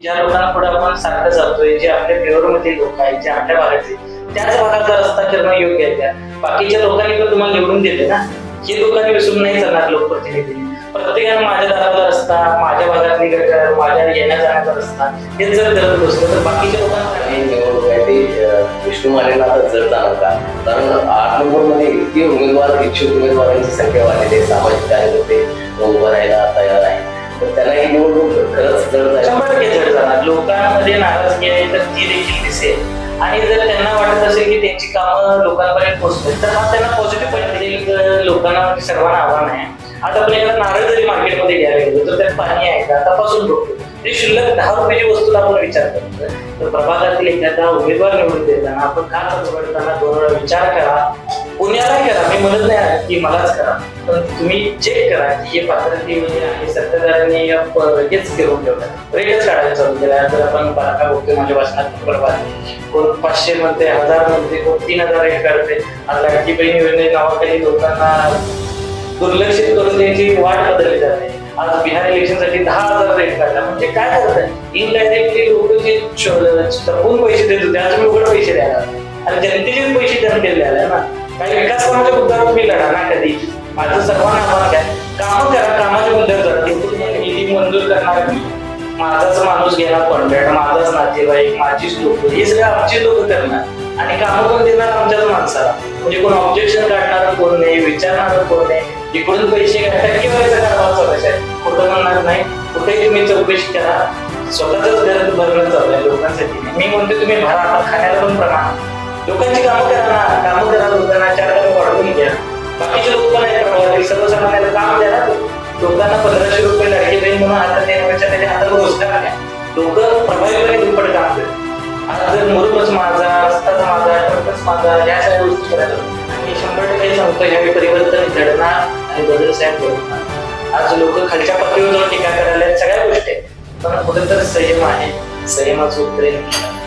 ज्या लोकांना पुढे आपण सारखं जातोय जे आपल्या फेवरमध्ये लोक आहेत जे आपल्या भागातले त्याच भागाचा रस्ता करणं योग्य आहे त्या बाकीच्या लोकांनी पण तुम्हाला निवडून दिले ना? हे लोकांनी विसरून नाही चालणार लोकप्रतिनिधी प्रत्येकानं माझ्या दाराचा रस्ता माझ्या भागातली गटर माझ्या येण्या जाण्याचा रस्ता हे जर करत असतो तर बाकीच्या लोकांना निवडणूक आहे विष्णू मानेला आता जर जाणार का? कारण आठ नंबरमध्ये इतकी उमेदवार इच्छुक उमेदवारांची संख्या वाढलेली आहे सामाजिक कार्यकर्ते. लोकांमध्ये नाराजगी आहे तर ती देखील दिसेल. आणि जर त्यांना वाटत असेल की त्यांची कामं लोकांपर्यंत पोहोचतील तर हा त्यांना पॉझिटिव्ह पॉईंट देईल सर्वांना म्हणजे सर्वांना आव्हान आहे. आता आपण एखादा नारळ जरी मार्केटमध्ये घ्यायला गेलो तर त्यात पाणी आहे का? तपासून बघतो. ते शिल्लक दहा रुपयाची वस्तूला आपण विचार करतो तर प्रभागातील एखादा उमेदवार निवडून देताना आपण का खर्च करताना दोन वेळा विचार करा पुण्याला करा. मी म्हणत नाही की मलाच करा. पण तुम्ही चेक करा की हे पात्रतेमध्ये म्हणजे आहे सत्ताधाऱ्यांनी हेच ठेवलं रेटच काढायला चालू केला. तर आपण बारका बघतोय माझ्या वाचनात बरोबर कोण पाचशे म्हणते हजार म्हणते कोण तीन हजार रेट काढते आता की बहीण योजने नावाखाली लोकांना दुर्लक्षित करून त्यांची वाट बदलली जाते आज बिहार इलेक्शनसाठी दहा हजार रेट काढला. म्हणजे काय करतात इनडायरेक्टली लोक जे टपून पैसे देत होते आज तुम्ही उघड पैसे द्यायला आणि जनतेचेच पैसे त्यांना दिले आले ना. काही विकास कामाच्या मुद्द्यावर तुम्ही लढा ना कधी. माझं सर्वांना आव्हान काय कामं करा कामाची मुद्द्यावर जरा निधी मंजूर करणार मी माझाच माणूस घेणार कॉन्ट्रॅक्ट माझाच नातेवाईक माझीच लोक. हे सगळं आमची लोक करणार. आणि कामं पण देणार आमच्याच माणसाला. म्हणजे कोण ऑब्जेक्शन काढणार कोण नाही विचारणार कोण नाही. इकडून पैसे घ्या टक्केवारीचा कारभार चालू आहे कुठं म्हणणार नाही? कुठेही तुम्ही चौकशी करा. स्वतःच घर भरणं चालू आहे लोकांसाठी. मी म्हणतो तुम्ही भरा आता खाण्याला पण प्रमाण. लोकांची कामं करा ना. कामं करा लोकांना चार कामं वाढवून घ्या बाकीचे लोक पण आहेत प्रभागातील सर्वसामान्यांना काम द्या ना लोकांना पंधराशे रुपये लाडकी बहीण म्हणून हातात देण्यापेक्षा त्याच्या हातात रोजगार द्या लोक प्रभावीपणे दुप्पट काम करतात. आज जर मुरुमच माझा रस्ताच माझा ट्रकच माझा या सगळ्या गोष्टी करायला आणि शंभर टक्के सांगतो ह्यावेळी परिवर्तन घडणार आणि बदल साहेब घडणार आज लोक खालच्या पातळीवर जाऊन टीका करायला सगळ्या गोष्टी आहेत. पण कुठेतरी संयम आहे. संयमाचं उत्तर आहे